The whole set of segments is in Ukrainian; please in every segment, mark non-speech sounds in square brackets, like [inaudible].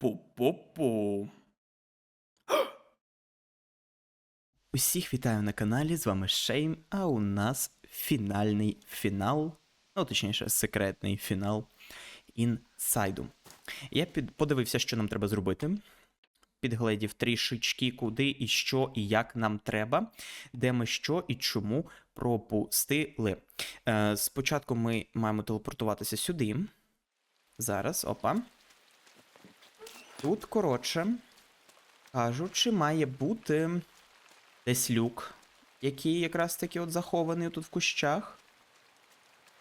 Пу-пу-пу. [gasps] Усіх вітаю на каналі, з вами Шейм, а у нас фінальний фінал, ну точніше, секретний фінал інсайду. Я під... подивився, що нам треба зробити. Підгледів трішечки, куди і що, і як нам треба, де ми що і чому пропустили. Е, спочатку ми маємо телепортуватися сюди. Зараз, опа. Тут, коротше, кажучи, має бути десь люк, який якраз таки от захований тут в кущах.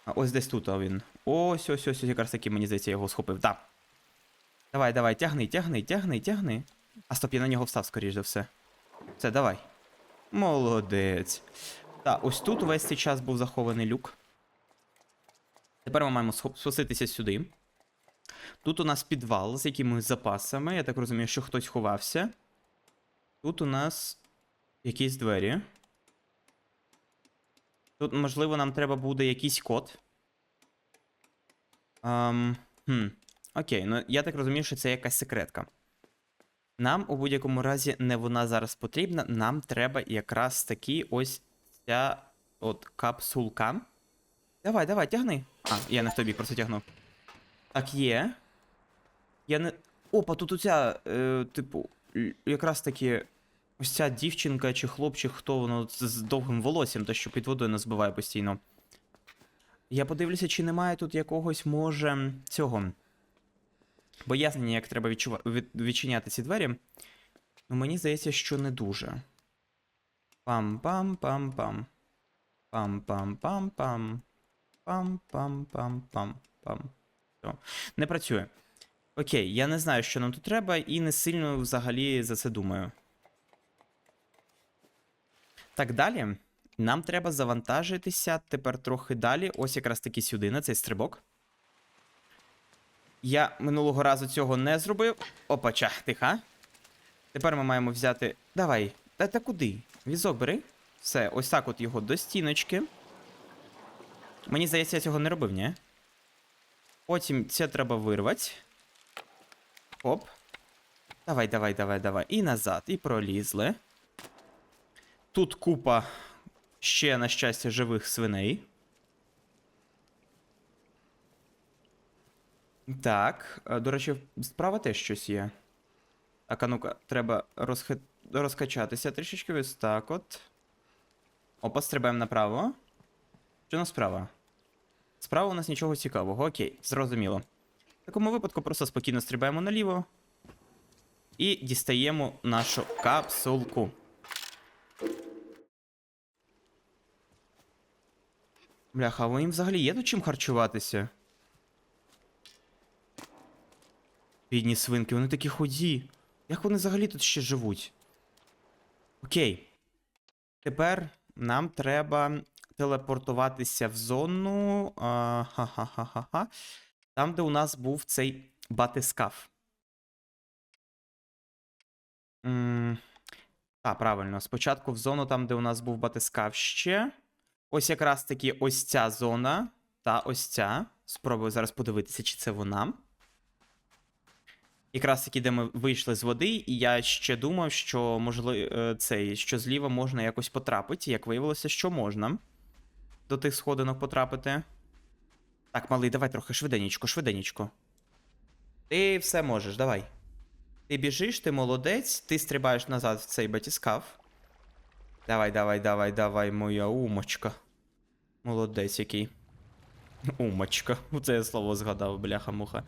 А ось десь тут а він. Ось, ось, ось, ось, якраз таки, мені здається, я його схопив. Да. Давай, давай, тягни, тягни, тягни, тягни. А стоп, я на нього встав, скоріш за все. Все, давай. Молодець. Так, ось тут увесь цей час був захований люк. Тепер ми маємо спуститися сюди. Тут у нас підвал з якимись запасами. Я так розумію, що хтось ховався. Тут у нас якісь двері. Тут, можливо, нам треба буде якийсь код. Um, хм. Окей, ну я так розумію, що це якась секретка. Нам у будь-якому разі не вона зараз потрібна. Нам треба якраз таки ось ця от капсулка. Давай, давай, тягни. А, я не в тобі, просто тягнув. Так, є. Я не. Опа, тут оця, е, типу, якраз таки. Ось ця дівчинка чи хлопчик, хто воно з довгим волоссям, те, що під водою нас збиває постійно. Я подивлюся, чи немає тут якогось, може, цього. Боязнення, як треба відчува... від... відчиняти ці двері. Ну, мені здається, що не дуже. Пам-пам-пам-пам. Пам-пам-пам-пам. Пам-пам-пам-пам. Пам. Не працює. Окей, я не знаю, що нам тут треба, і не сильно взагалі за це думаю. Так, далі. Нам треба завантажитися тепер трохи далі. Ось якраз таки сюди, на цей стрибок. Я минулого разу цього не зробив. Опача, тиха. Тепер ми маємо взяти. Давай. Та, та куди? Візок бери. Все, ось так от його до стіночки. Мені здається, я цього не робив, ні? Потім це треба вирвати. Оп. Давай, давай, давай, давай. І назад, і пролізли. Тут купа ще, на щастя, живих свиней. Так, е, до речі, справа теж щось є. Так, а ну-ка, треба розхи... розкачатися трішечки ось так от. Опа, стрибаємо направо. У нас справа? Справа у нас нічого цікавого, окей, зрозуміло. Такому випадку просто спокійно стрибаємо наліво. І дістаємо нашу капсулку. Бляха, а їм взагалі є тут чим харчуватися? Бідні свинки, вони такі худі. Як вони взагалі тут ще живуть? Окей. Тепер нам треба телепортуватися в зону. а, Ха-ха-ха-ха-ха. Там, де у нас був цей батискаф. Так, правильно. Спочатку в зону, там, де у нас був батискаф ще. Ось якраз таки ось ця зона. Та ось ця. Спробую зараз подивитися, чи це вона. Якраз таки, де ми вийшли з води, і я ще думав, що можливо цей, що зліва можна якось потрапити. Як виявилося, що можна до тих сходинок потрапити. Так, малий, давай трохи швиденечко, швиденечко. Ти все можеш, давай. Ти біжиш, ти молодець, ти стрибаєш назад в цей батіскаф. Давай, давай, давай, давай, моя умочка. Молодець який. [laughs] Умочка. [laughs] Оце я слово згадав, бляха-муха.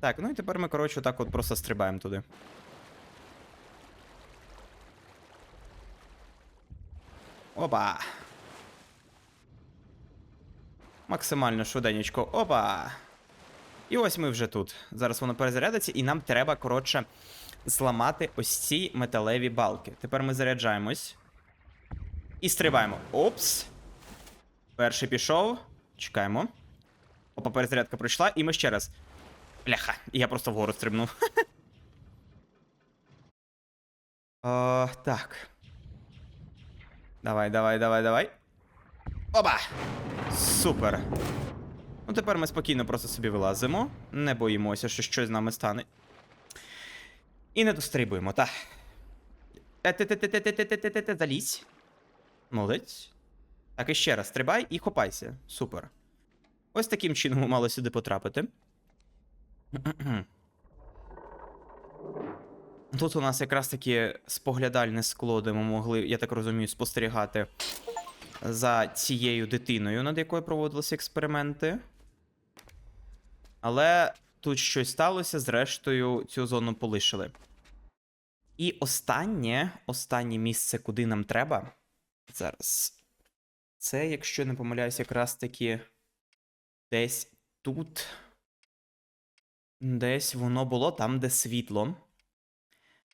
Так, ну і тепер ми, коротше, так от просто стрибаємо туди. Опа. Максимально швиденечко. Опа. І ось ми вже тут. Зараз воно перезарядиться, і нам треба, коротше, зламати ось ці металеві балки. Тепер ми заряджаємось. І стрибаємо. Опс. Перший пішов. Чекаємо. Опа, перезарядка пройшла, і ми ще раз. Бляха, я просто вгору стрибнув. [laughs] Так. Давай, давай, давай, давай. Оба! Супер. Ну, тепер ми спокійно просто собі вилазимо. Не боїмося, що щось з нами стане. І не дострибуємо, та. Залізь. Молодець. Так, і ще раз стрибай і хопайся. Супер. Ось таким чином мало сюди потрапити. Тут у нас якраз таки споглядальне скло, де ми могли, я так розумію, спостерігати за цією дитиною, над якою проводилися експерименти. Але тут щось сталося, зрештою, цю зону полишили. І останнє, останнє місце, куди нам треба. Зараз. Це, якщо не помиляюсь, якраз таки десь тут. Десь воно було там, де світло.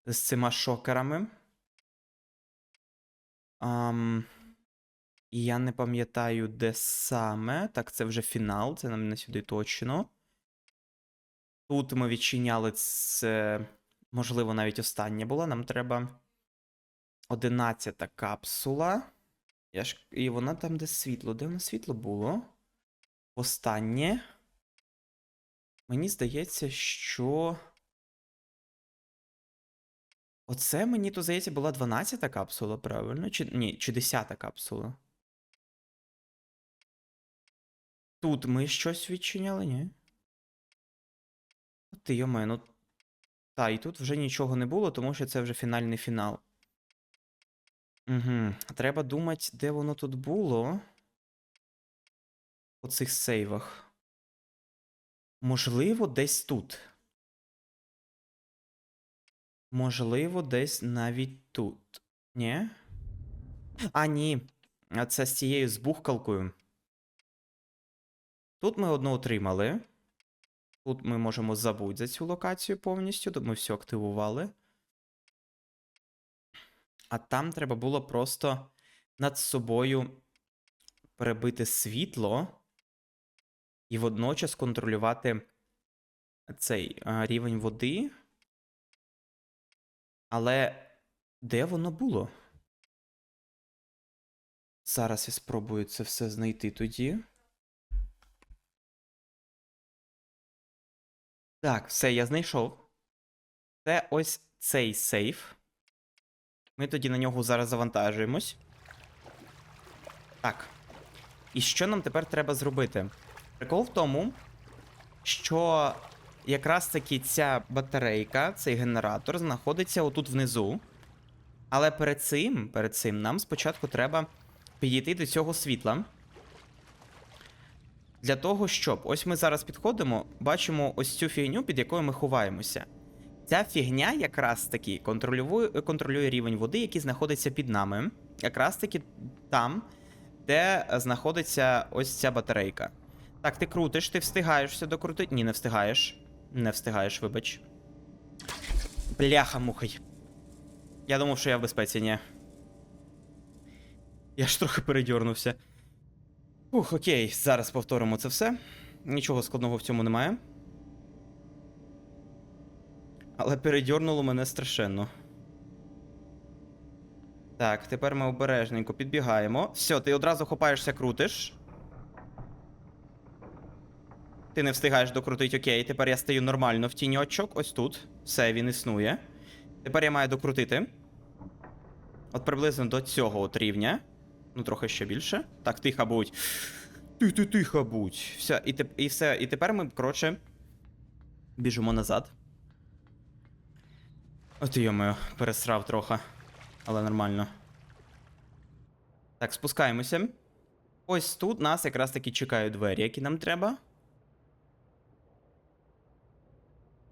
З цими шокерами. Ам... І я не пам'ятаю, де саме. Так, це вже фінал, це нам не сюди точно. Тут ми відчиняли це. Можливо, навіть остання була. Нам треба. Одинадцята капсула. Я ж... І вона там, де світло. Де воно світло було? Останнє. Мені здається, що. Оце мені то здається була 12-та капсула, правильно? Чи ні, чи 10-та капсула. Тут ми щось відчиняли, ні? Ти йоме, ну. Та, і тут вже нічого не було, тому що це вже фінальний фінал. Угу. Треба думати, де воно тут було. У цих сейвах. Можливо, десь тут. Можливо, десь навіть тут. Ні? А, ні. Це з цією збухкалкою. Тут ми одну отримали. Тут ми можемо забути за цю локацію повністю. Тут ми все активували. А там треба було просто над собою перебити світло і водночас контролювати цей а, рівень води. Але де воно було? Зараз я спробую це все знайти тоді. Так, все, я знайшов. Це ось цей сейф. Ми тоді на нього зараз завантажуємось. Так. І що нам тепер треба зробити? Прикол в тому, що якраз таки ця батарейка, цей генератор, знаходиться отут внизу. Але перед цим, перед цим нам спочатку треба підійти до цього світла. Для того, щоб ось ми зараз підходимо, бачимо ось цю фігню, під якою ми ховаємося. Ця фігня якраз таки контролює, контролює рівень води, який знаходиться під нами. Якраз таки там, де знаходиться ось ця батарейка. Так, ти крутиш, ти встигаєш все докрутити. Ні, не встигаєш. Не встигаєш, вибач. Бляха мухай. Я думав, що я в безпеці, ні. Я ж трохи передьорнувся. Ух, окей, зараз повторимо це все. Нічого складного в цьому немає. Але передьорнуло мене страшенно. Так, тепер ми обережненько підбігаємо. Все, ти одразу хопаєшся, крутиш. Ти не встигаєш докрутити, окей. Тепер я стою нормально в тіньочок, ось тут. Все, він існує. Тепер я маю докрутити. От приблизно до цього от рівня. Ну, трохи ще більше. Так, тихо будь. Ти ти тихо будь. Все, і, теп... і все. І тепер ми, коротше, біжимо назад. От йомою, пересрав трохи. Але нормально. Так, спускаємося. Ось тут нас якраз таки чекають двері, які нам треба.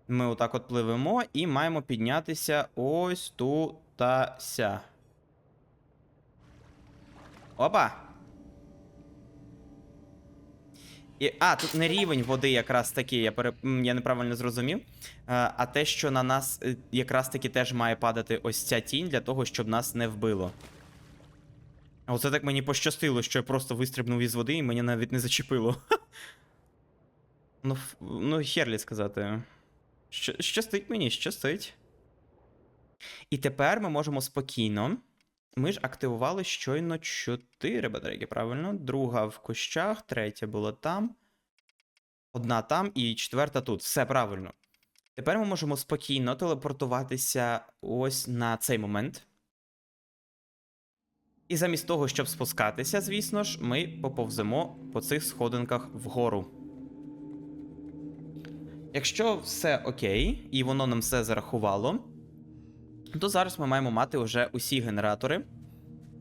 Ми отак от пливемо і маємо піднятися ось тут та ся. Опа! І, а, тут не рівень води якраз таки, я пере... я неправильно зрозумів. А, а те, що на нас е, якраз таки теж має падати ось ця тінь для того, щоб нас не вбило. Оце так мені пощастило, що я просто вистрибнув із води і мені навіть не зачепило. [laughs] Ну, ну херлі сказати. Щ- Щастить мені, щастить. І тепер ми можемо спокійно. Ми ж активували щойно 4 батарейки, правильно? Друга в кущах, третя була там. Одна там і четверта тут. Все правильно. Тепер ми можемо спокійно телепортуватися ось на цей момент. І замість того, щоб спускатися, звісно ж, ми поповземо по цих сходинках вгору. Якщо все окей, і воно нам все зарахувало, то зараз ми маємо мати вже усі генератори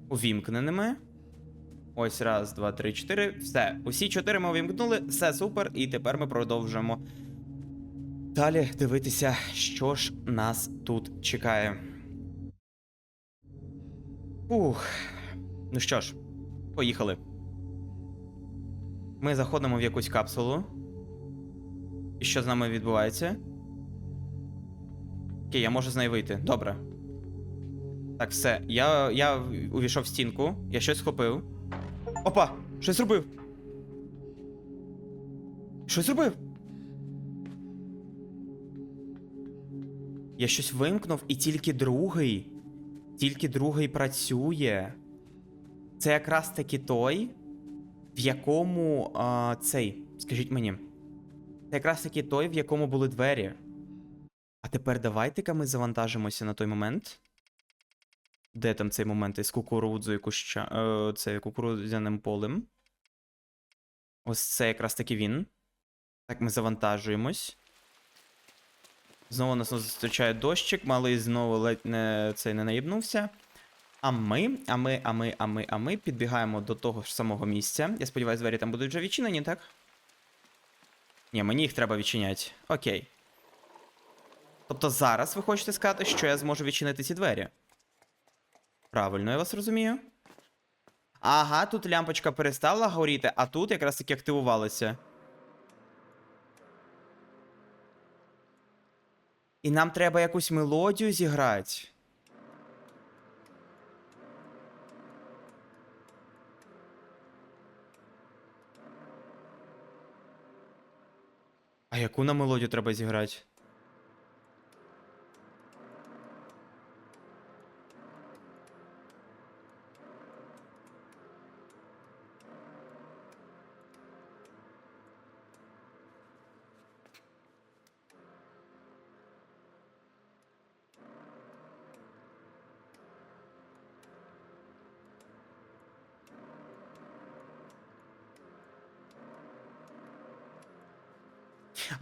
увімкненими. Ось раз, два, три, чотири. Все. Усі чотири ми увімкнули, все супер, і тепер ми продовжуємо далі дивитися, що ж нас тут чекає. Ух. Ну що ж, поїхали. Ми заходимо в якусь капсулу. Що з нами відбувається? Окей, я можу з неї вийти. Добре. Так, все. Я, я увійшов в стінку, я щось схопив. Опа! Щось зробив! Щось зробив! Я щось вимкнув, і тільки другий. Тільки другий працює. Це якраз таки той, в якому а, цей. Скажіть мені. Це якраз таки той, в якому були двері. А тепер давайте-ка ми завантажимося на той момент. Де там цей момент із кукурудзою куща. Е, це кукурудзяним полем. Ось це якраз таки він. Так, ми завантажуємось. Знову нас зустрічає дощик, малий знову ледь не цей не наїбнувся. А ми, а ми, а ми, а ми, а ми підбігаємо до того ж самого місця. Я сподіваюся, двері там будуть вже відчинені, так? Ні, мені їх треба відчиняти. Окей. Тобто зараз ви хочете сказати, що я зможу відчинити ці двері? Правильно, я вас розумію. Ага, тут лямпочка перестала горіти, а тут якраз таки активувалася. І нам треба якусь мелодію зіграти. А яку нам мелодію треба зіграти?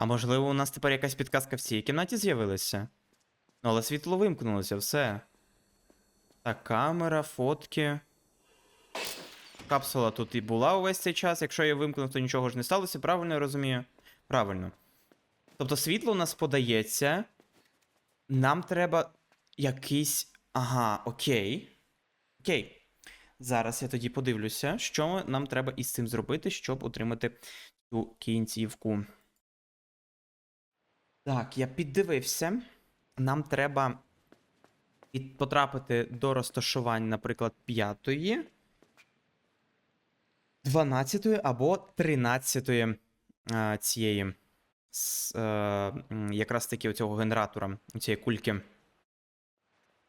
А можливо, у нас тепер якась підказка в цій кімнаті з'явилася? Ну, але світло вимкнулося, все. Так, камера, фотки. Капсула тут і була увесь цей час. Якщо я вимкнув, то нічого ж не сталося, правильно я розумію? Правильно. Тобто світло у нас подається. Нам треба якийсь. Ага, окей. Окей. Зараз я тоді подивлюся, що нам треба із цим зробити, щоб отримати цю кінцівку. Так, я піддивився. Нам треба потрапити до розташувань, наприклад, п'ятої, 12 або 13 а, цієї. С, е, якраз таки оцього генератора, цієї кульки. В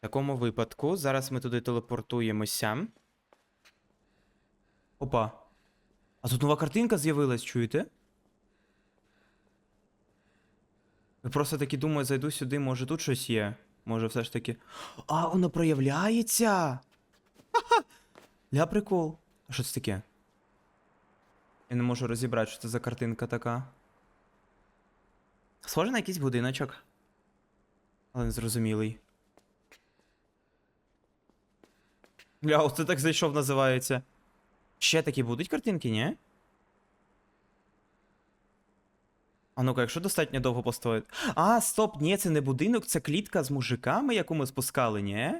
такому випадку, зараз ми туди телепортуємося. Опа. А тут нова картинка з'явилась, чуєте? Я просто таки думаю, зайду сюди, може тут щось є. Може, все ж таки. А, воно проявляється! Ха-ха! Ля прикол. А що це таке? Я не можу розібрати, що це за картинка така. Схоже на якийсь будиночок. Але незрозумілий. Бля, оце так зайшов, називається. Ще такі будуть картинки, ні? А ну-ка, якщо достатньо довго постоїть. А, стоп, ні, це не будинок, це клітка з мужиками, яку ми спускали, ні?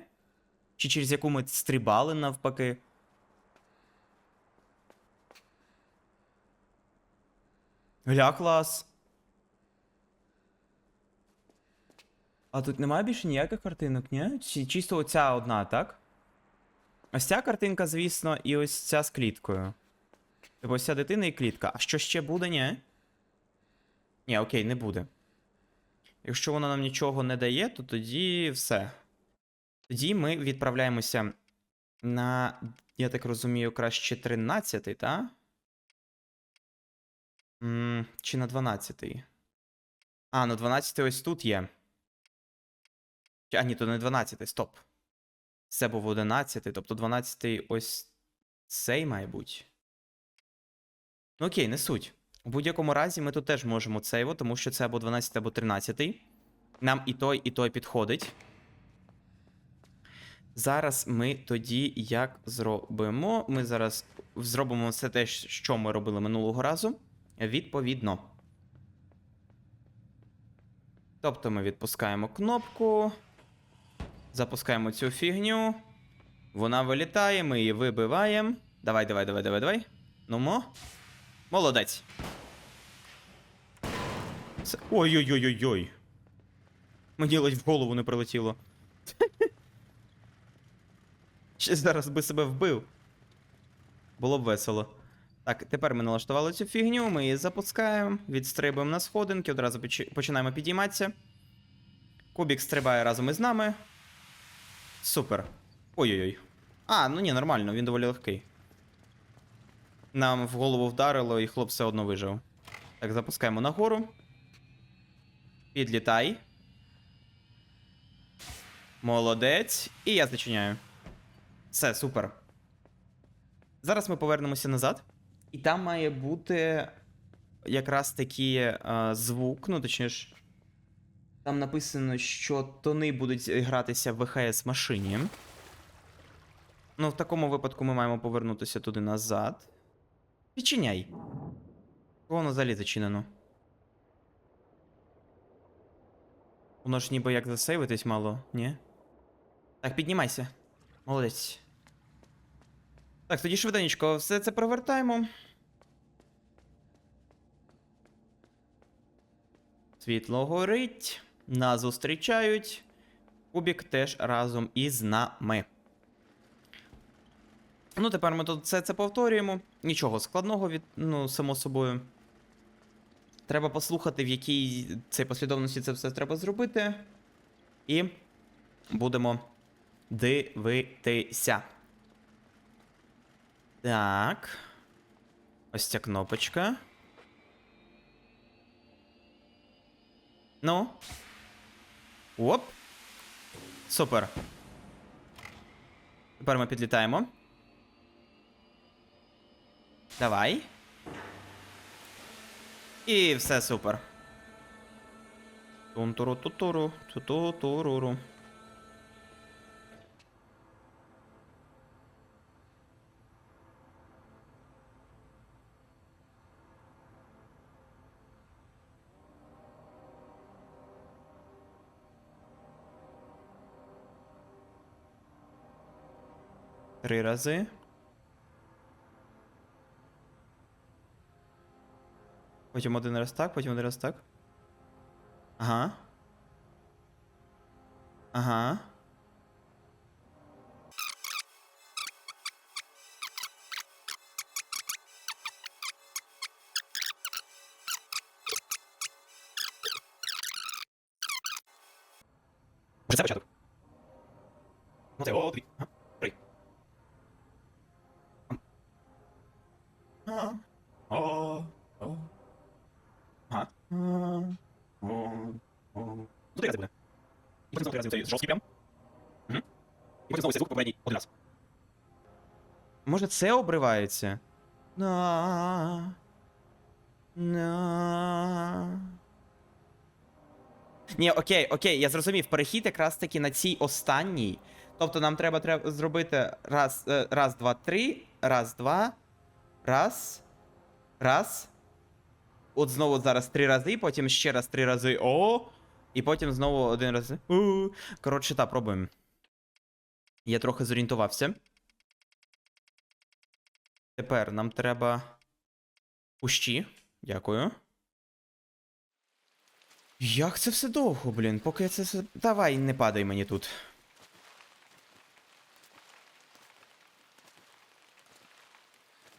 Чи через яку ми стрибали навпаки. Гля, клас. А тут немає більше ніяких картинок, ні? Чи чисто оця одна, так? Ось ця картинка, звісно, і ось ця з кліткою. Типу ось ця дитина і клітка. А що ще буде, ні? Ні, окей, не буде. Якщо воно нам нічого не дає, то тоді все. Тоді ми відправляємося на, я так розумію, краще 13, та? М, чи на 12-й? А, ну 12-й ось тут є. А, ні, то не 12-й, стоп. Це був 11-й, тобто 12-й ось цей, має бути. Ну окей, не суть. У будь-якому разі ми тут теж можемо цейво, тому що це або 12, або 13. Нам і той, і той підходить. Зараз ми тоді як зробимо? Ми зараз зробимо все те, що ми робили минулого разу. Відповідно. Тобто ми відпускаємо кнопку, запускаємо цю фігню. Вона вилітає, ми її вибиваємо. Давай, давай, давай, давай, давай. Нумо. Молодець. Ой-ой-ой-ой-ой. Мені ледь в голову не прилетіло. [laughs] Ще зараз би себе вбив. Було б весело. Так, тепер ми налаштували цю фігню, ми її запускаємо, відстрибуємо на сходинки, одразу поч- починаємо підійматися. Кубік стрибає разом із нами. Супер. Ой-ой-ой. А, ну ні, нормально, він доволі легкий. Нам в голову вдарило, і хлоп все одно вижив. Так, запускаємо нагору. Підлітай. Молодець. І я зачиняю. Все, супер. Зараз ми повернемося назад. І там має бути якраз таки е, звук, ну точніше. Там написано, що тони будуть гратися в ВХС машині. Ну, в такому випадку ми маємо повернутися туди назад. Відчиняй. Воно взагалі зачинено. Воно ж ніби як засейвитись мало, ні? Так, піднімайся. Молодець. Так, тоді швиденько все це провертаємо. Світло горить. Нас зустрічають. Кубік теж разом із нами. Ну, тепер ми тут все це повторюємо. Нічого складного від, ну, само собою. Треба послухати, в якій цій послідовності це все треба зробити. І будемо дивитися. Так. Ось ця кнопочка. Ну. Оп. Супер. Тепер ми підлітаємо. Давай. І все супер. Тунтуру тутуру туту туруру. Три рази. Потім один раз так, потім один раз так. Ага. Ага. Вже це початок. Ну це о. Ага. Три. О. Ага. О. О. Ну, три рази буде. І потім знову три рази цей жорсткий прям. Угу. І потім знову цей звук попередній один раз. Може це обривається? На. На. Ні, окей, окей, я зрозумів. Перехід якраз таки на цій останній. Тобто нам треба, треба зробити раз, е, раз, два, три, раз, два, раз, раз. От знову зараз три рази, потім ще раз три рази о. І потім знову один раз. Коротше, так, пробуємо. Я трохи зорієнтувався. Тепер нам треба. Кущі. Дякую. Як це все довго, блін? Поки це все. Давай, не падай мені тут.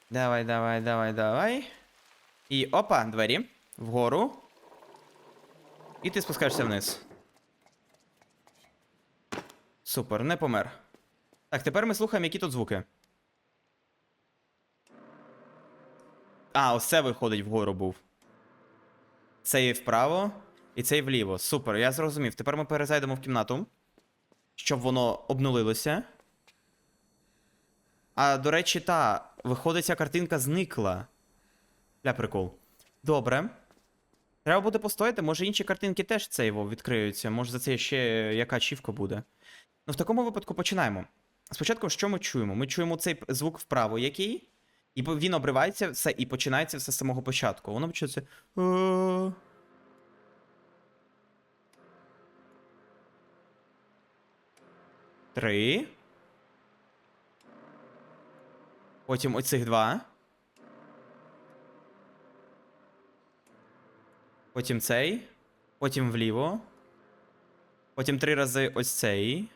Давай, давай, давай, давай. І опа, двері. Вгору. І ти спускаєшся вниз. Супер, не помер. Так, тепер ми слухаємо, які тут звуки. А, ось це виходить вгору був. Цей вправо і цей вліво. Супер, я зрозумів. Тепер ми перезайдемо в кімнату, щоб воно обнулилося. А, до речі, та, виходить, ця картинка зникла. Бля, прикол. Добре. Треба буде постояти, може інші картинки теж це його відкриються. Може за це ще яка чівка буде. Ну, в такому випадку починаємо. Спочатку, що ми чуємо? Ми чуємо цей звук вправо, який, і він обривається все, і починається все з самого початку. Воно починається. «Е». Три. Потім оцих два. Потім цей. Потім вліво. Потім три рази ось цей.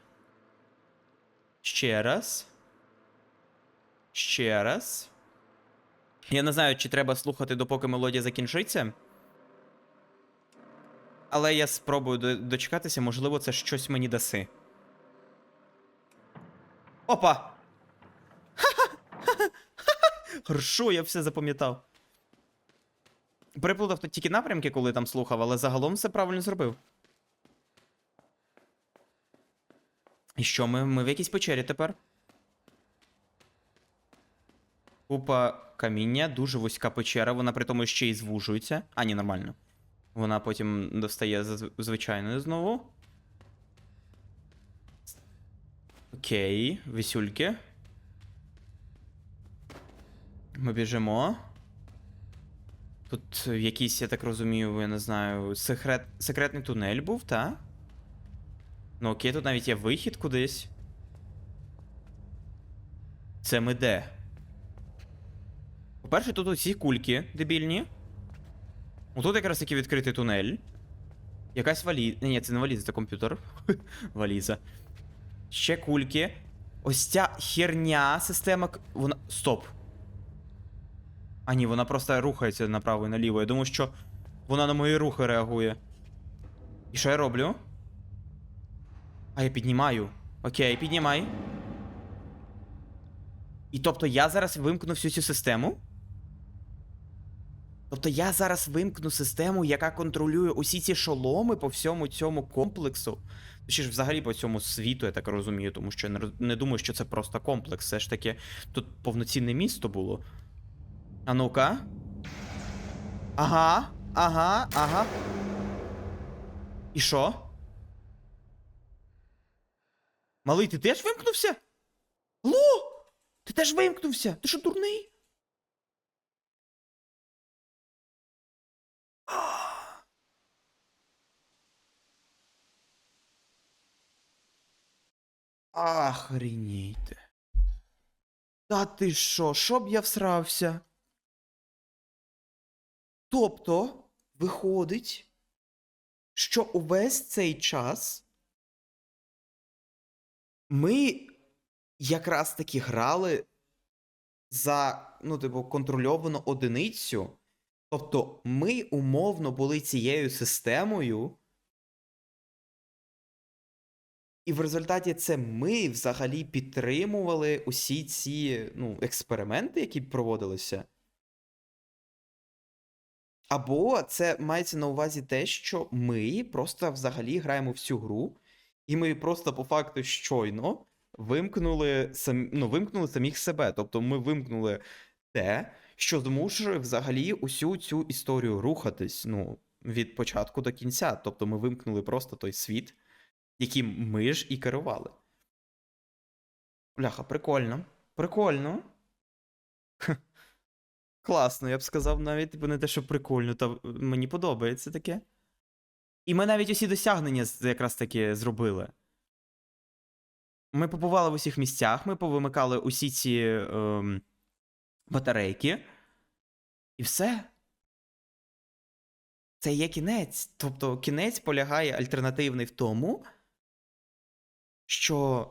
Ще раз. Ще раз. Я не знаю, чи треба слухати, допоки мелодія закінчиться. Але я спробую дочекатися, можливо, це щось мені даси. Опа! [laughs] Хорошо, я все запам'ятав. Переплутав тут тільки напрямки, коли там слухав, але загалом все правильно зробив. І що, ми, ми в якійсь печері тепер? Купа каміння, дуже вузька печера, вона при тому ще й звужується. А, ні, нормально. Вона потім достає звичайною знову. Окей, вісюльки. Ми біжимо. Тут якийсь, я так розумію, я не знаю, секрет... секретний тунель був, та? Ну окей, тут навіть є вихід кудись. Це ми де? По-перше, тут усі кульки дебільні. Отут якраз таки відкритий тунель. Якась валіза. Ні, це не валіза, це комп'ютер. [laughs] Валіза. Ще кульки. Ось ця херня, система. Вона. Стоп. А ні, вона просто рухається направо і наліво. Я думаю, що вона на мої рухи реагує. І що я роблю? А я піднімаю. Окей, піднімай. І тобто я зараз вимкну всю цю систему? Тобто я зараз вимкну систему, яка контролює усі ці шоломи по всьому цьому комплексу. Точніше, взагалі по цьому світу, я так розумію, тому що я не думаю, що це просто комплекс. Все ж таки, тут повноцінне місто було. А ну-ка. Ага, ага, ага. І що? Малий, ти теж вимкнувся? Алло! Ти теж вимкнувся? Ти що дурний? Охренійте. Та ти що, щоб я всрався? Тобто, виходить, що увесь цей час ми якраз таки грали за, ну, типу, контрольовану одиницю. Тобто, ми умовно були цією системою. І в результаті це ми взагалі підтримували усі ці ну, експерименти, які проводилися. Або це мається на увазі те, що ми просто взагалі граємо в цю гру, і ми просто по факту щойно вимкнули, сам, ну, вимкнули самих себе. Тобто ми вимкнули те, що змушує взагалі усю цю історію рухатись ну, від початку до кінця. Тобто ми вимкнули просто той світ, яким ми ж і керували. Бляха, прикольно. Прикольно. Класно, я б сказав навіть, типу, не те, що прикольно, та мені подобається таке. І ми навіть усі досягнення якраз таки зробили. Ми побували в усіх місцях, ми повимикали усі ці ем, батарейки. І все. Це є кінець. Тобто кінець полягає альтернативний в тому, що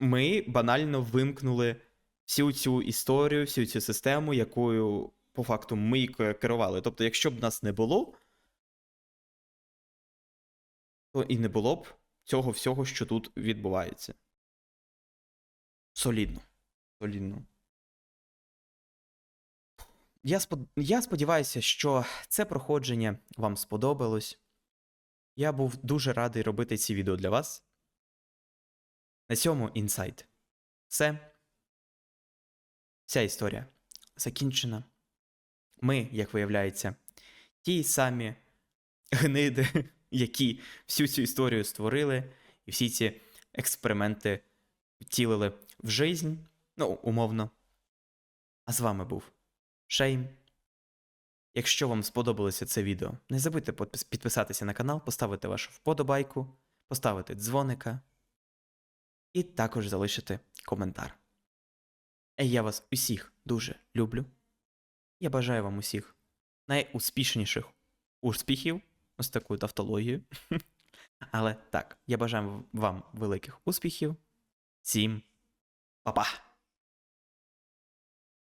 ми банально вимкнули всю цю історію, всю цю систему, якою по факту ми керували. Тобто, якщо б нас не було, то і не було б цього всього, що тут відбувається. Солідно. Солідно. я, я сподіваюся, що це проходження вам сподобалось. Я був дуже радий робити ці відео для вас. На цьому інсайт. Все. Вся історія закінчена. Ми, як виявляється, ті самі гниди, [laughs] які всю цю історію створили, і всі ці експерименти втілили в жизнь, ну, умовно. А з вами був Шейм. Якщо вам сподобалося це відео, не забудьте підписатися на канал, поставити вашу вподобайку, поставити дзвоника і також залишити коментар. А я вас усіх дуже люблю. Я бажаю вам усіх найуспішніших успіхів, ось таку тавтологію. [laughs] Але так, я бажаю вам великих успіхів. Всім па-па!